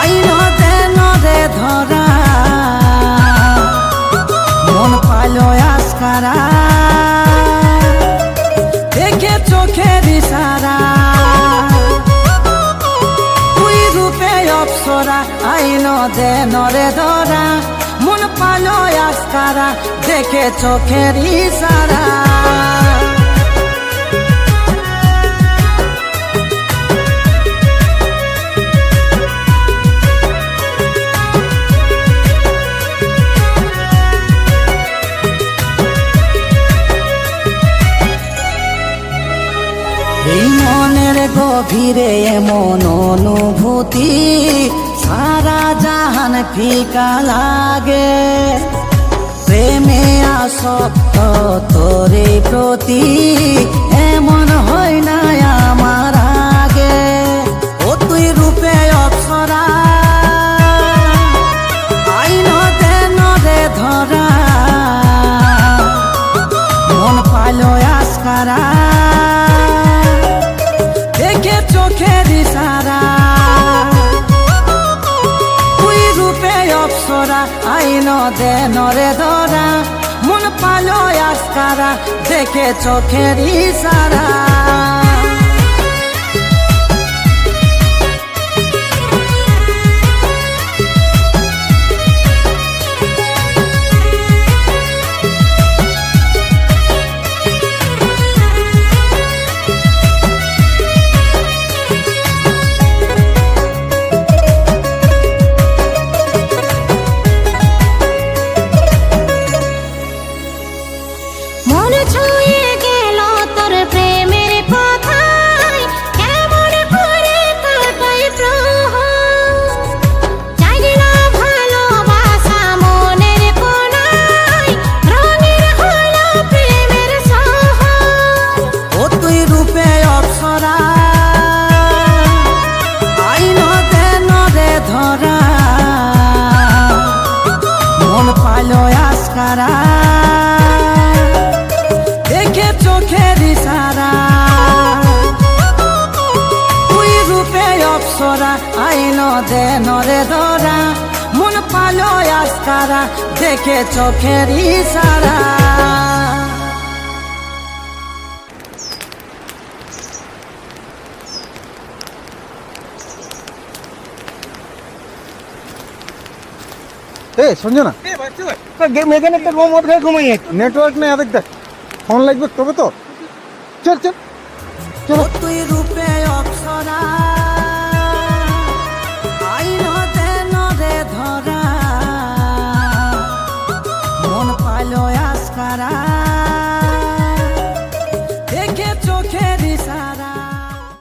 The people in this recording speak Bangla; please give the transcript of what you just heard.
আইন হতে নদে ধরা। মন পাইল দেখে চোখের ইশারা। তুই রূপে অপসরা আইন দে নরে ধরা। মন পালো আসকারা, দেখে চোখের ইশারা। এই মনের গভীরে এমন অনুভূতি সারা জাহান ফিকা লাগে। প্রেমে আসক্ত তোরে প্রতি এমন অপসরা আইন দে রে ধরা। মন পালো আজকারা দেখে চোখের ইশারা ছুঁয়ে গেল তোর প্রেমের অপসরা আইন দে নরে ধরা মন পালো আজকারা দেখে চোখের ইশারা এ সঞ্জনা। এখানে একটা রুম ওঠে ঘুমিয়ে নেটওয়ার্ক নেই আদেক দেখ ফোন লাগবে তবে তো। চল চল। ও তুই রূপে অপসরা। পালো আসকারা